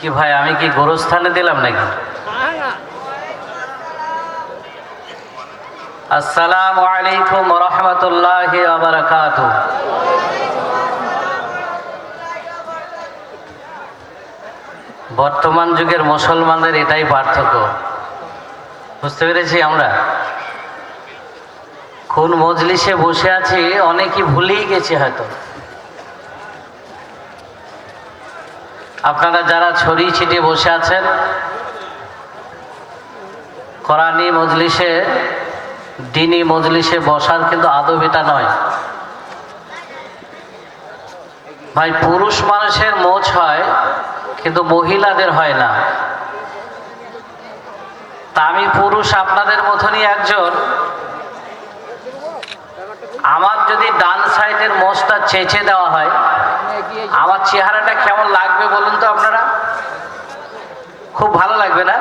কি ভাই, আমি কি গোরস্থানে দিলাম নাকি? আসসালামু আলাইকুম রহমতুল্লাহ বর্তমান যুগের মুসলমানদের এটাই পার্থক্য। বুঝতে পেরেছি আমরা? কোন মজলিসে বসে আছি অনেকেই ভুলেই গেছে হয়তো। আপনারা যারা ছড়িয়ে ছিটিয়ে বসে আছেন, কোরআনি মজলিসে, দিনী মজলিসে বসার কিন্তু আদব এটা নয়। ভাই, পুরুষ মানুষের মোচ হয়, কিন্তু মহিলাদের হয় না। তা আমি পুরুষ আপনাদের মতনই একজন আমার যদি ডান সাইডের মোচটা চেঁচে দেওয়া হয়, আমার চেহারাটা কেমন লাগবে বলুন তো আপনারা? খুব ভালো লাগবে না?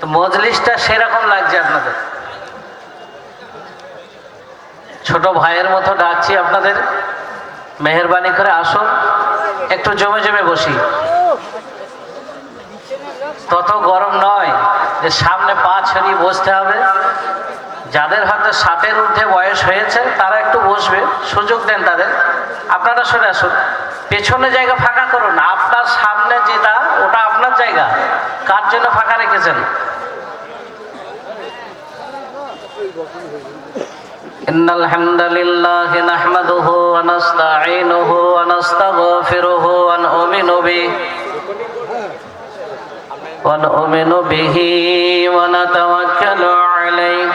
তো মজলিসটা সেরকম লাগছে আপনাদের। ছোট ভাইয়ের মতো ডাকছি আপনাদের। মেহরবানি করে আসুন, একটু জমে জমে বসি। তত গরম নয় যে সামনে পা ছড়িয়ে বসতে হবে। যাদের হয়তো ষাটের ঊর্ধ্বে বয়স হয়েছে তারা একটু বসবে সুযোগ দেন তাদের আপনারা সরে আসুন পেছনে জায়গা ফাঁকা করুন আপনার সামনে যেটা ওটা আপনার জায়গা কার জন্য ফাঁকা রেখেছেন إن الحمد لله نحمده ونستعينه ونستغفره ونؤمن به ونؤمن به ونتوكل عليه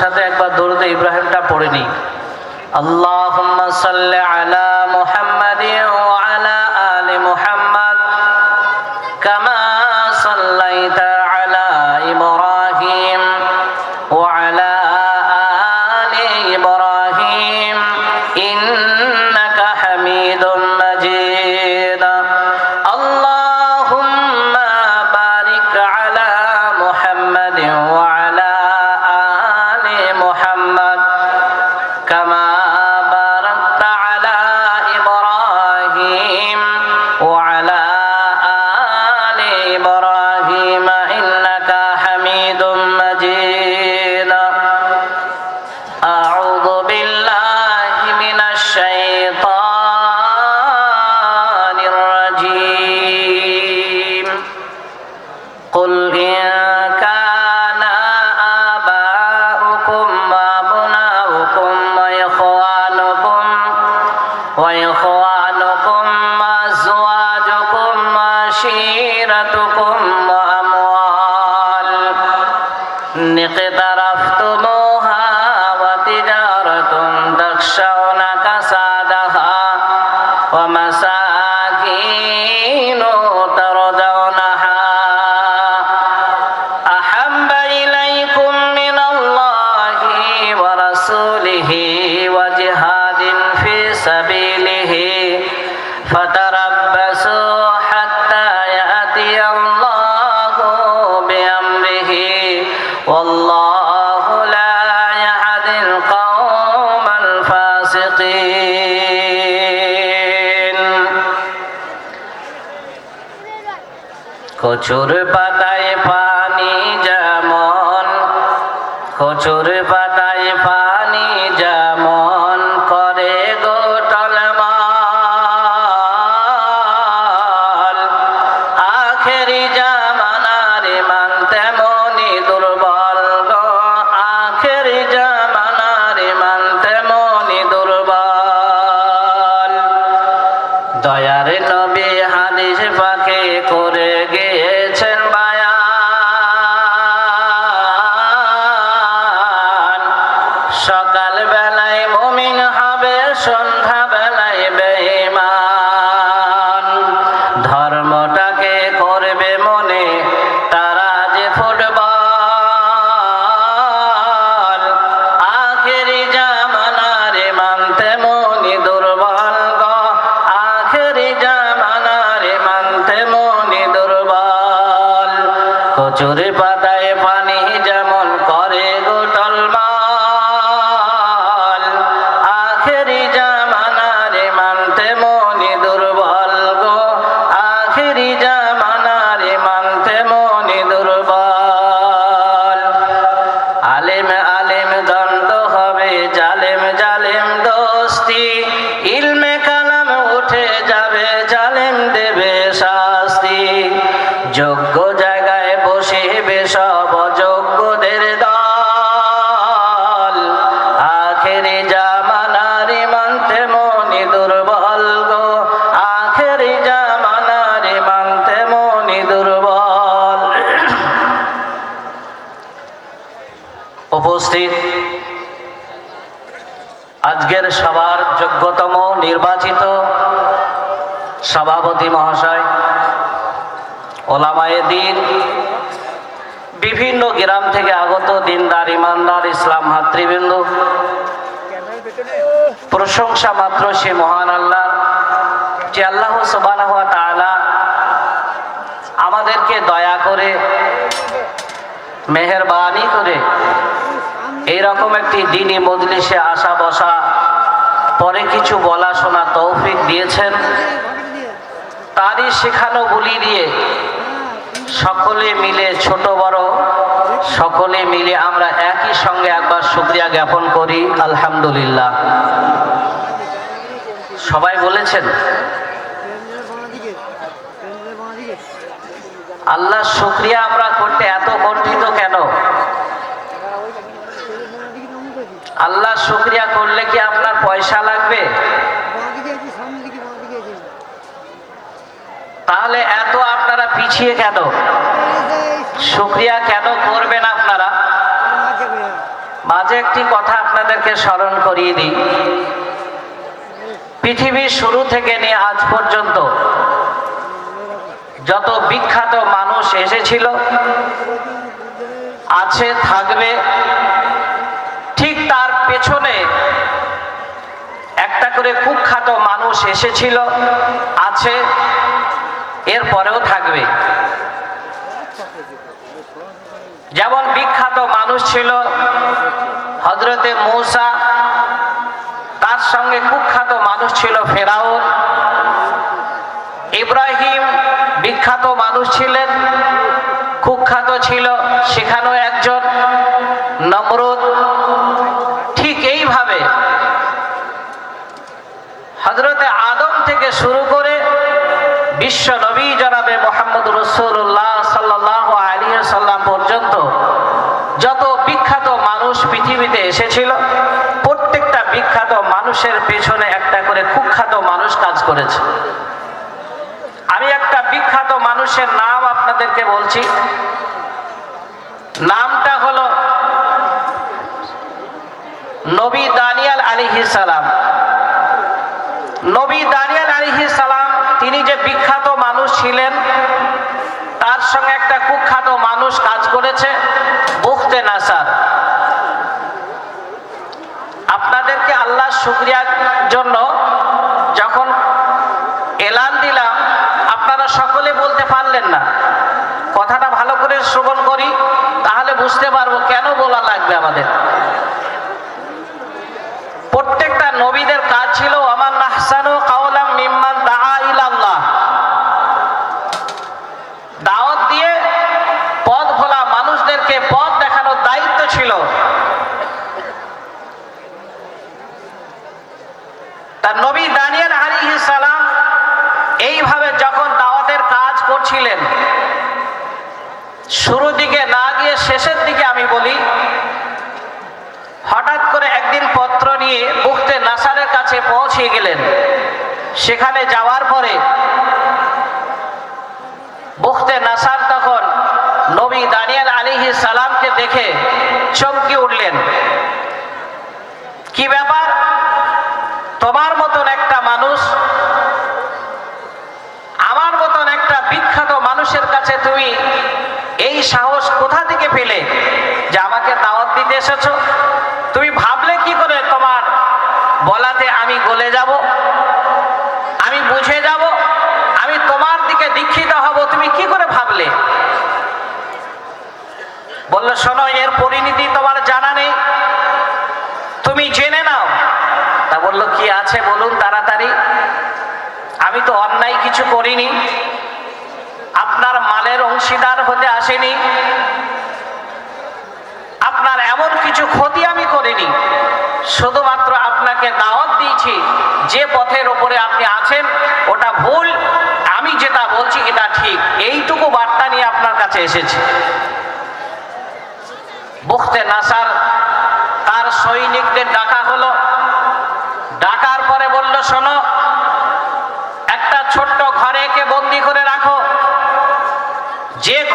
সাথে একবার দৌড়তে ইব্রাহিমটা পড়েনি আল্লাহ সাল্লাহ আলা কচুর পাতায় পানি যেমন কচুর পাতায় পানি উপস্থিত। আজকের সবার যোগ্যতম নির্বাচিত সভাপতি মহাশয়, ওলামায়ে দিন, বিভিন্ন গ্রাম থেকে আগত দিনদার, ইমানদার, ইসলাম হাতৃবৃন্দ প্রশংসা মাত্র সে মহান আল্লাহ যে আল্লাহ সুবাহ তাআলা আমাদেরকে দয়া করে, মেহরবানি করে এইরকম একটি দিনই মজলিসে আসা বসা, পরে কিছু বলা শোনা তৌফিক দিয়েছেন। তারই শেখানো গুলি দিয়ে সকলে মিলে ছোট বড়, সকলে মিলে আমরা একই সঙ্গে একবার শুক্রিয়া জ্ঞাপন করি, আলহামদুলিল্লাহ। সবাই বলেছেন, আল্লাহ শুক্রিয়া আমরা করতে এত কণ্ঠিত কেন আল্লাহ শুক্রিয়া করলে কি আপনার পয়সা লাগবে? তাহলে এত আপনারা পিছিয়ে কেন? শুক্রিয়া কেন করবেন আপনারা? মাঝে একটি কথা আপনাদেরকে স্মরণ করিয়ে দিই। পৃথিবীর শুরু থেকে নিয়ে আজ পর্যন্ত যত বিখ্যাত মানুষ এসেছিল, আছে, থাকবে পেছনে একটা করে কুখ্যাত মানুষ এসেছিল, আছে এর পরেও থাকবে। যেমন বিখ্যাত মানুষ ছিল হজরতে মৌসা, তার সঙ্গে কুখ্যাত মানুষ ছিল ফেরাউন। ইব্রাহিম বিখ্যাত মানুষ ছিলেন, কুখ্যাত ছিল সেখানেও একজন, নমরুদ। হজরতে আদম থেকে শুরু করে বিশ্ব নবী জনাবে মোহাম্মদ রসুল্লাহ সাল্লাহ আলী সাল্লাম পর্যন্ত যত বিখ্যাত মানুষ পৃথিবীতে এসেছিল, প্রত্যেকটা বিখ্যাত মানুষের পেছনে একটা করে কুখ্যাত মানুষ কাজ করেছে। আমি একটা বিখ্যাত মানুষের নাম আপনাদেরকে বলছি। নামটা হলো নবী দানিয়াল আলিহি সালাম। নবী দানিয়াল আলিহি সালাম, তিনি যে বিখ্যাত মানুষ ছিলেন, তার সঙ্গে একটা কুখ্যাত মানুষ কাজ করেছে বুখতে নাসার। আপনাদেরকে আল্লাহ শুক্রিয়ার জন্য যখন এলান দিলাম, আপনারা সকলে বলতে পারলেন না। কথাটা ভালো করে শ্রবণ করি, তাহলে বুঝতে পারব কেন বলা লাগবে আমাদের প্রত্যেকটা নবীদের কাজ ছিল আমার নাহসানু কাওলাম মিম্মান দাআ ইলাল্লাহ দাওয়াত দিয়ে পথ ভোলা মানুষদেরকে পথ দেখানোর দায়িত্ব ছিল তার নবী দানিয়াল আলাইহিস সালাম এইভাবে যখন দাওয়াতের কাজ করছিলেন শুরু দিকে না গিয়ে শেষের দিকে আমি বলি, হঠাৎ করে একদিন পত্র নিয়ে বুখতে নাসারের কাছে পৌঁছে গেলেন। সেখানে যাওয়ার পরে বুখতে নাসার তখন নবী দানিয়াল আলিহি সালামকে দেখে চমকে উঠলেন। কি ব্যাপার? তোমার মতন একটা মানুষ, আমার মতন একটা বিখ্যাত মানুষের কাছে তুমি এই সাহস কোথা থেকে পেলে যে আমাকে দাওয়াত দিতে এসেছ? তুমি ভাবলে কি করে তোমার বলাতে আমি গলে যাব আমি বুঝে যাব আমি তোমার দিকে দীক্ষিত হব তুমি কি করে ভাবলে বলল শোনো এর পরিণতি তোমার জানা নেই তুমি জেনে নাও তা বলল কি আছে বলুন তাড়াতাড়ি আমি তো অন্যায় কিছু করিনি আপনার মালের হতে আসেনি। আপনার এমন কিছু ক্ষতি আমি করিনি। শুধুমাত্র আপনাকে দাওয়াত দিয়েছি, যে পথের ওপরে আপনি আছেন, ওটা ভুল। আমি যেটা বলছি, এটা ঠিক। এইটুকু বার্তা নিয়ে আপনার কাছে এসেছি। বুখতে নাসার, তার সৈনিকদের ডাকা হলো।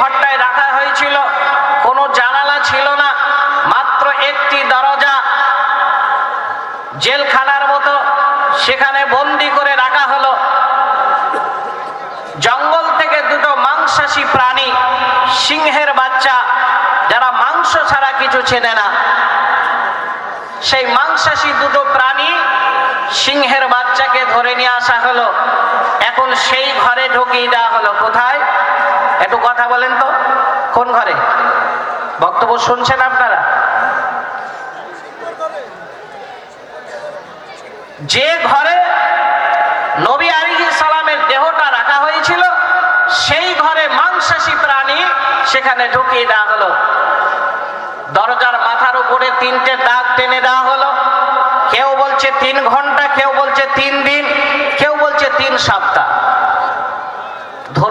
ঘরটায় রাখা হয়েছিল, কোনো জানালা ছিল না, মাত্র একটি দরজা। জেলখানার মতো সেখানে বন্দি করে রাখা হলো। জঙ্গল থেকে দুটো মাংসাশী প্রাণী, সিংহের বাচ্চা, যারা মাংস ছাড়া কিছু চেনে না। সেই মাংসাশী দুটো প্রাণী সিংহের বাচ্চাকে ধরে নিয়ে আসা হলো। এখন সেই ঘরে ঢুকিয়ে দেওয়া হলো। কোথায়? একটু কথা বলেন তো, কোন ঘরে? বক্তব্য শুনছেন আপনারা? যে ঘরে নবী আলী সালামের দেহটা রাখা হয়েছিল, সেই ঘরে মাংসাশী প্রাণী সেখানে ঢুকিয়ে দেওয়া হলো। দরজার মাথার উপরে তিনটে দাগ টেনে দেওয়া হলো। কেউ বলছে তিন ঘণ্টা, কেউ বলছে তিন দিন, কেউ বলছে তিন সপ্তাহ।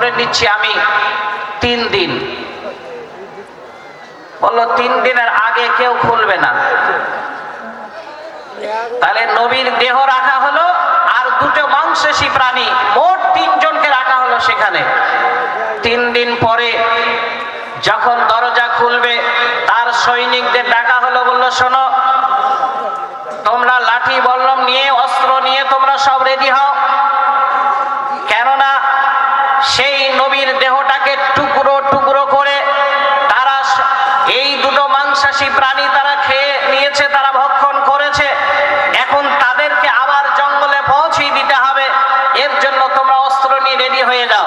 ধরে নিচ্ছি আমি তিন দিন। বলল, তিন দিনের আগে কেউ খুলবে না। তাহলে নবীর দেহ রাখা হলো, আর দুটো মাংসাশী প্রাণী, মোট তিনজনকে রাখা হলো সেখানে। তিন দিন পরে যখন দরজা খুলবে, তার সৈনিকদের ডাকা হলো, বলল, শোনো, তোমরা লাঠি, বল্লম নিয়ে, অস্ত্র নিয়ে তোমরা সব রেডি হও কেননা সেই নবীর দেহটাকে টুকরো টুকরো করে তারা স- এই দুটো প্রাণী তারা খেয়ে নিয়েছে, তারা ভক্ষণ করেছে। এখন তাদেরকে আবার জঙ্গলে পৌঁছিয়ে দিতে হবে। এর জন্য তোমরা অস্ত্র নিয়ে রেডি হয়ে যাও।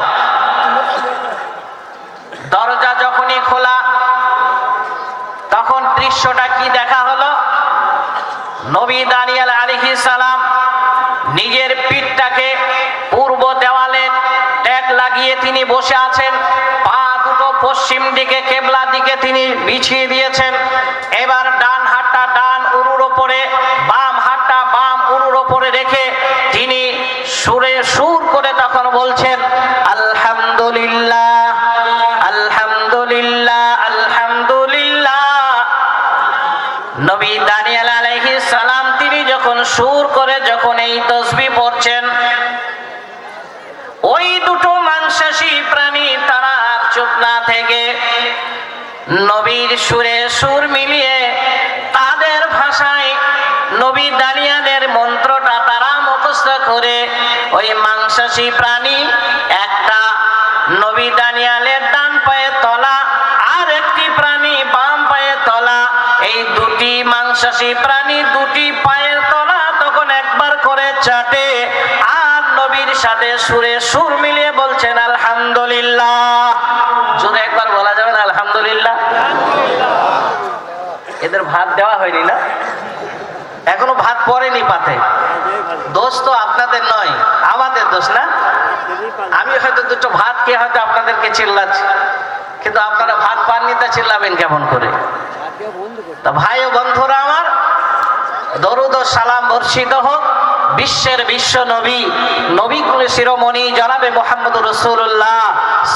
দরজা যখনই খোলা, তখন দৃশ্যটা কি দেখা হলো? নবী দানিয়াল আলিহি সালাম নিজের পিঠটাকে পূর্ব দেওয়ালে ট্যাগ লাগিয়ে তিনি বসে আছেন। পশ্চিম দিকে কেবলা দিকে তিনি বিছিয়ে দিয়েছেন। এবার ডান হাতটা ডান উরুর ওপরে, বাম হাতটা বাম উরুর ওপরে রেখে তিনি সুরে সুর করে তখন বলছেন নবীর সুরে সুর মিলিয়ে তাদের ভাষায় নবী দানিয়ালের মন্ত্রটা তারা মুখস্থ করে ওই মাংসাশী প্রাণী একটা নবী দানিয়ালের ডান পায়ে তলা আর একটি প্রাণী বাম পায়ে তলা। এই দুটি মাংসাশী প্রাণী দুটি পায়ের তলা তখন একবার করে চাটে আর নবীর সাথে সুরে সুর মিলিয়ে বলছেন, আলহামদুলিল্লাহ। জোরে একবার আলহামদুলিল্লাহ। এদের ভাত দেওয়া হয়নি না? এখনও ভাত পড়েনি পাতে। দোষ তো আপনাদের নয়, আমাদের দোষ না? আমি হয়তো দুটো ভাত খেয়ে হয়তো আপনাদেরকে চিল্লাচ্ছি, কিন্তু আপনারা ভাত পাননি তা চিল্লাবেন কেমন করে? তা ভাই ও বন্ধুরা আমার, দরুদ ও সালাম বর্ষিত হোক। বিশ্বের বিশ্ব নবী নবী কুলে শিরোমণি জনাবে মোহাম্মদ রসুল্লাহ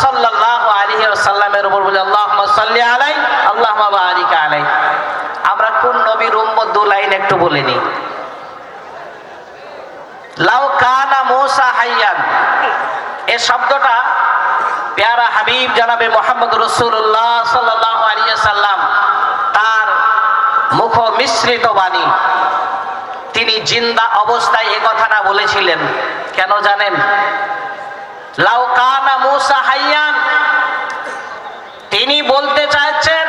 সাল্লাহ আলী সাল্লামের উপর বলে আল্লাহ সাল্লি আলাই আল্লাহ বারিকা আলাই। আমরা কোন নবীর উম্মত দু লাইন একটু বলে নিই। লাউ কানা মোসা হাইয়ান। এ শব্দটা পেয়ারা হাবিব জানাবে মোহাম্মদ রসুল্লাহ সাল্লাহ আলিয়া সাল্লাম তার মুখ মিশ্রিত বাণী। তিনি জিন্দা অবস্থায় এ কথাটা বলেছিলেন। কেন জানেন? লাউ কানা মুসা হাইয়ান, তিনি বলতে চাইছেন,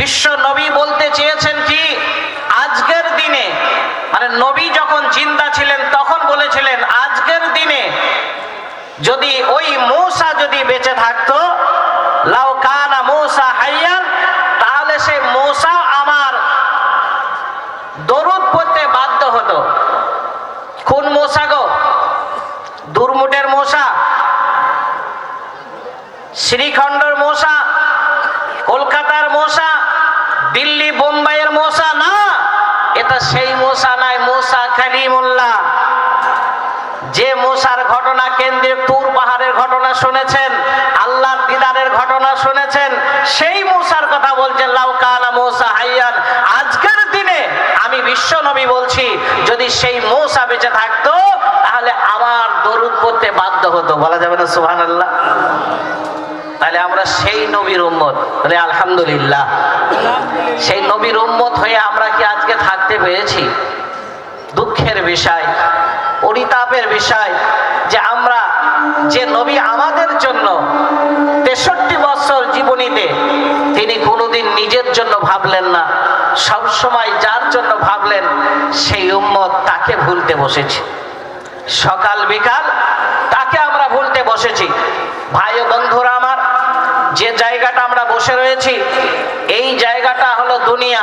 বিশ্ব নবী বলতে চেয়েছেন কি, আজকের দিনে মানে নবী যখন জিন্দা ছিলেন, তখন বলেছিলেন, আজকের দিনে যদি ওই মূসা যদি বেঁচে থাকতো, লাউ কানা মূসা হাইয়ান তাহলে সে মূসা আমার দরুদ পড়তে বাধ্য হতো কোন মশা গো? দুর্মুটের মশা? শ্রীখণ্ডর মশা? কলকাতার মশা? দিল্লি, বোম্বাইয়ের মশা? না, এটা সেই মশা নাই, মশা কালিমুল্লাহ যে মশার ঘটনা কেন্দ্রে তুর পাহাড়ের ঘটনা শুনেছেন, আল্লাহর দিদারের ঘটনা শুনেছেন, সেই মশার কথা বলছেন লাউকানা মোসা হাইয়ান। আজকের দিনে আমি বিশ্ব নবী বলছি, যদি সেই মশা বেঁচে থাকতো, তাহলে আমার দরুদ পড়তে বাধ্য হতো। বলা যাবে না সুহান আল্লাহ তাহলে আমরা সেই নবীর উম্মত। বলে, আলহামদুলিল্লাহ। সেই নবীর উম্মত হয়ে আমরা কি আজকে থাকতে পেরেছি? দুঃখের বিষয়। পরিতাপের বিষয় যে আমরা যে নবী আমাদের জন্য তেষট্টি বছর জীবনীতে তিনি কোনোদিন নিজের জন্য ভাবলেন না। সব সময় যার জন্য ভাবলেন, সেই উম্মত তাকে ভুলতে বসেছি। সকাল বিকাল তাকে আমরা ভুলতে বসেছি। ভাই ও বন্ধুরা আমার, যে জায়গাটা আমরা বসে রয়েছি, এই জায়গাটা হলো দুনিয়া।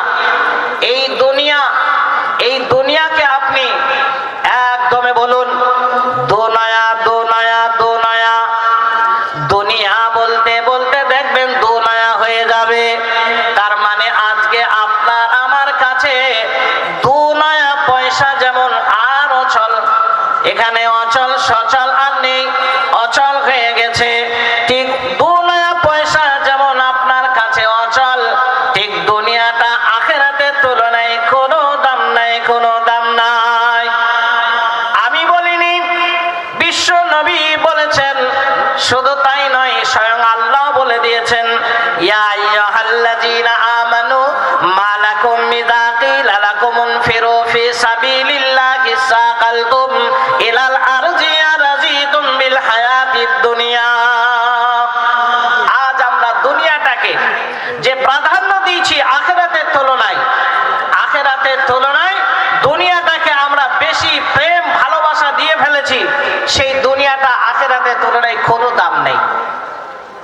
শুধু তাই নয়, স্বয়ং আল্লাহ বলে দিয়েছেন, ইয়া আইয়ুহাল্লাযীনা আমানু মালাকুম ইযা দুনিয়া। আজ আমরা দুনিয়াটাকে যে প্রাধান্য দিয়েছি আখেরাতের তুলনায় আখেরাতের তুলনায় দুনিয়াটাকে আমরা বেশি প্রেম, ভালোবাসা দিয়ে ফেলেছি, সেই তুলনায় কোনো দাম নেই।